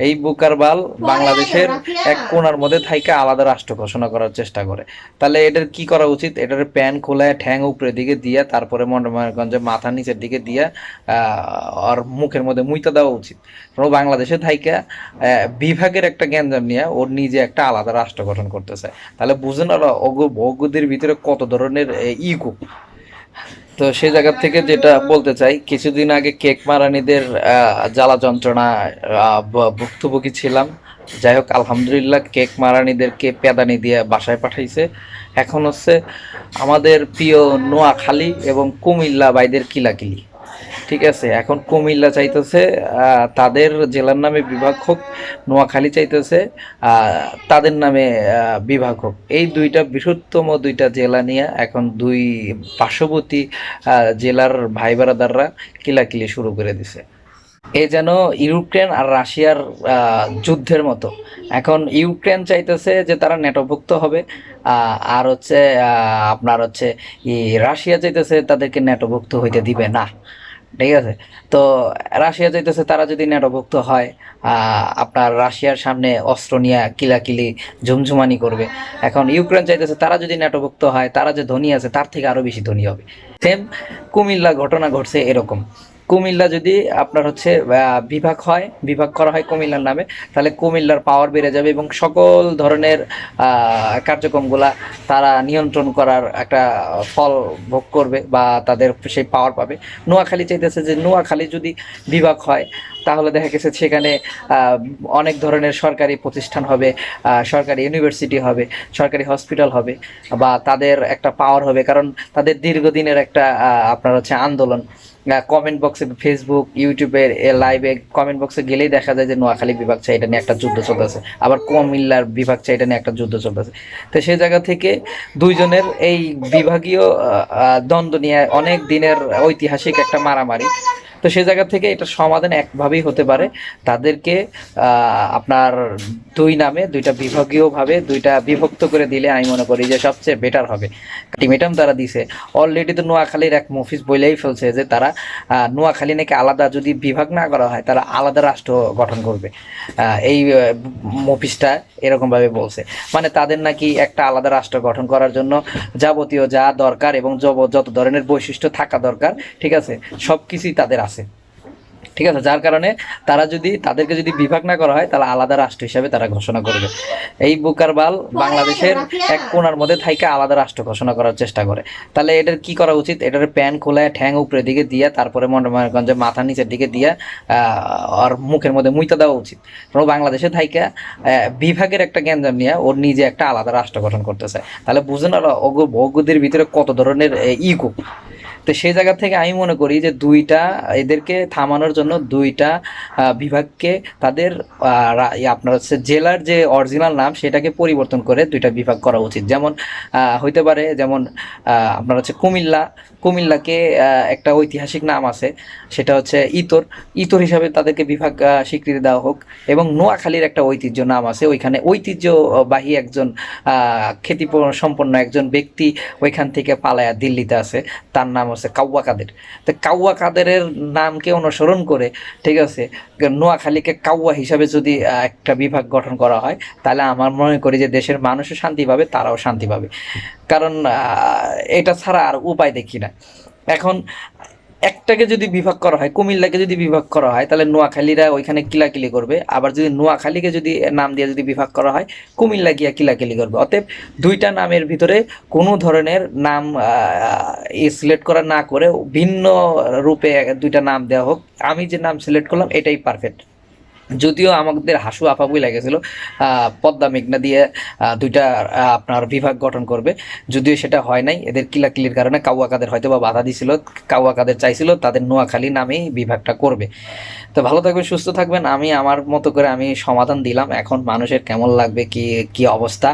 এই বুকার বাল বাংলাদেশের এক কোণার মধ্যে থাইকা আলাদা রাষ্ট্র ঘোষণা করার চেষ্টা করে। তাহলে এটার কি করা উচিত? এটার প্যান খোলায় ঠ্যাং উপরের দিকে দিয়া তারপরে মন্ডমানগঞ্জে মাথা নিচের দিকে দিয়া আহ, আর মুখের মধ্যে মুইতা দেওয়া উচিত। কারণ বাংলাদেশে থাইকা বিভাগের একটা গ্যাঞ্জাম নিয়ে ওর নিজে একটা আলাদা রাষ্ট্র গঠন করতে চায় তাহলে বুঝেন ওরা অগুদের ভিতরে কত ধরনের ইগো তো সে জায়গা থেকে যেটা বলতে চাই, কিছুদিন আগে কেক মারানিদের জ্বালা যন্ত্রণা ভুক্তভোগী ছিলাম। যাই হোক, আলহামদুলিল্লাহ, কেক মারানিদেরকে পেদানি দিয়ে বাসায় পাঠাইছে। এখন হচ্ছে আমাদের প্রিয় নোয়াখালী এবং কুমিল্লা বাইদের কিলাকিলি। ঠিক আছে, এখন কুমিল্লা চাইতেছে তাদের জেলার নামে বিভাগ হোক, নোয়াখালী চাইতেছে তাদের নামে বিভাগ হোক। এই দুইটা বৃহত্তম দুইটা জেলা নিয়ে এখন দুই পার্শ্ববর্তী জেলার ভাই বারাদাররা কিলাকিলি শুরু করে দিছে। এ যেন ইউক্রেন আর রাশিয়ার যুদ্ধের মতো। এখন ইউক্রেন চাইতেছে যে তারা নেটোভুক্ত হবে আর হচ্ছে আপনার হচ্ছে রাশিয়া চাইতেছে তাদেরকে নেটোভুক্ত হইতে দিবে না। ঠিক আছে? তো রাশিয়া যেতেছে তারা যদি ন্যাটোভুক্ত হয় আপনার রাশিয়ার সামনে অস্ত্র নিয়ে কিলাকিলি, ঝুমঝুমানি করবে। এখন ইউক্রেন চাইতেছে তারা যদি ন্যাটোভুক্ত হয়, তারা যে ধনী আছে, তার থেকে আরও বেশি ধনী হবে। সেম কুমিল্লা ঘটনা ঘটছে এরকম। কুমিল্লা যদি আপনার হচ্ছে বিভাগ হয়, বিভাগ করা হয় কুমিল্লার নামে, তাহলে কুমিল্লার পাওয়ার বেড়ে যাবে এবং সকল ধরনের কার্যক্রমগুলা তারা নিয়ন্ত্রণ করার একটা ফল ভোগ করবে বা তাদের সেই পাওয়ার পাবে। নোয়াখালী চাইতেছে যে নোয়াখালী যদি বিভাগ হয়, তাহলে দেখা গেছে সেখানে অনেক ধরনের সরকারি প্রতিষ্ঠান হবে সরকারি ইউনিভার্সিটি হবে, সরকারি হসপিটাল হবে বা তাদের একটা পাওয়ার হবে কারণ তাদের দীর্ঘদিনের একটা আপনার হচ্ছে আন্দোলন। কমেন্ট বক্সে ফেসবুক ইউটিউবের লাইভে কমেন্ট বক্সে গেলেই দেখা যায় যে নোয়াখালী বিভাগ চাই এটা নিয়ে একটা যুদ্ধ চলতেছে। আবার কুমিল্লার বিভাগ চাই এটা নিয়ে একটা যুদ্ধ চলতেছে। তো সেই জায়গা থেকে দুইজনের এই বিভাগীয় দ্বন্দ্ব নিয়ে অনেক দিনের ঐতিহাসিক একটা মারামারি। তো সে জায়গা থেকে এটা সমাধান একভাবেই হতে পারে। তাদেরকে আপনার দুই নামে, দুইটা বিভাগীয়ভাবে, দুইটা বিভক্ত করে দিলে আমি মনে করি যে সবচেয়ে বেটার হবে। আলটিমেটাম তারা দিছে। অলরেডি তো নোয়াখালীর এক মফিস বলেই ফেলছে যে তারা নোয়াখালী নাকি আলাদা যদি বিভাগ না করা হয় তারা আলাদা রাষ্ট্র গঠন করবে। এই মফিসটা এরকমভাবে বলছে। মানে তাদের নাকি একটা আলাদা রাষ্ট্র গঠন করার জন্য যাবতীয় যা দরকার এবং যত ধরনের বৈশিষ্ট্য থাকা দরকার, ঠিক আছে? সব কিছুই তাদের ঠিক আছে? যার কারণে তারা যদি তাদেরকে যদি বিভাগ না করা হয় তাহলে আলাদা রাষ্ট্র হিসাবে তারা ঘোষণা করবে। এই বুকার বাল বাংলাদেশের এক কোণার মধ্যে থাইকা আলাদা রাষ্ট্র ঘোষণা করার চেষ্টা করে। তাহলে এটার কি করা উচিত? এটার প্যান খোলায় ঠ্যাং উপরের দিকে দিয়া তারপরে মন্ডমানগঞ্জে মাথা নিচের দিকে দিয়া আহ, আর মুখের মধ্যে মুইতা দেওয়া উচিত। কারণ বাংলাদেশে থাইকা বিভাগের একটা গ্যাঞ্জাম নিয়ে ওর নিজে একটা আলাদা রাষ্ট্র গঠন করতেছে। তাহলে বুঝেন ওরা অগুদের ভিতরে কত ধরনের ইগো। তো সেই জায়গা থেকে আমি মনে করি যে দুইটা এদেরকে থামানোর জন্য দুইটা বিভাগকে তাদের আহ, রা- ই আপনার হচ্ছে জেলার যে অরিজিনাল নাম সেটাকে পরিবর্তন করে দুইটা বিভাগ করা উচিত। যেমন হইতে পারে যেমন আপনার হচ্ছে কুমিল্লা। কুমিল্লাকে একটা ঐতিহাসিক নাম আছে সেটা হচ্ছে ইতর। ইতর হিসাবে তাদেরকে বিভাগ স্বীকৃতি দেওয়া হোক। এবং নোয়াখালীর একটা ঐতিহ্য নাম আছে ওইখানে ঐতিহ্যবাহী একজন খ্যাতি সম্পন্ন একজন ব্যক্তি ওইখান থেকে পালায়া দিল্লিতে আছে। তার নাম কাউয়া কাদের। তো কাউয়া কাদেরের নামকে অনুসরণ করে, ঠিক আছে, নোয়াখালীকে কাউয়া হিসাবে যদি একটা বিভাগ গঠন করা হয়, তাহলে আমার মনে করি যে দেশের মানুষও শান্তি পাবে, তারাও শান্তি পাবে। কারণ এটা ছাড়া আর উপায় দেখি না। এখন একটাকে যদি বিভাগ করা হয়, কুমিল্লাকে যদি বিভাগ করা হয়, তাহলে নোয়াখালীরা ওইখানে কিলাকিলি করবে। আবার যদি নোয়াখালীকে যদি নাম দিয়ে যদি বিভাগ করা হয়, কুমিল্লা গিয়া কিলাকিলি করবে। অতএব দুইটা নামের ভিতরে কোনো ধরনের নাম সিলেক্ট করা না করে ভিন্ন রূপে দুইটা নাম দেওয়া হোক। আমি যে নাম সিলেক্ট করলাম, এটাই পারফেক্ট যদিও আমাদের হাসু আপাবুই লেগেছিল পদ্মা মেঘনা দিয়ে দুইটা আপনার বিভাগ গঠন করবে। যদিও সেটা হয় নাই, এদের কিলাকিলির কারণে কাউয়া কাদের হয়তো বা বাধা দিয়েছিল কাউয়া কাদের চাইছিল, তাদের নোয়াখালী নামেই বিভাগটা করবে। তো ভালো থাকবেন, সুস্থ থাকবেন, আমি আমার মতো করে আমি সমাধান দিলাম। এখন মানুষের কেমন লাগবে, কি কি অবস্থা?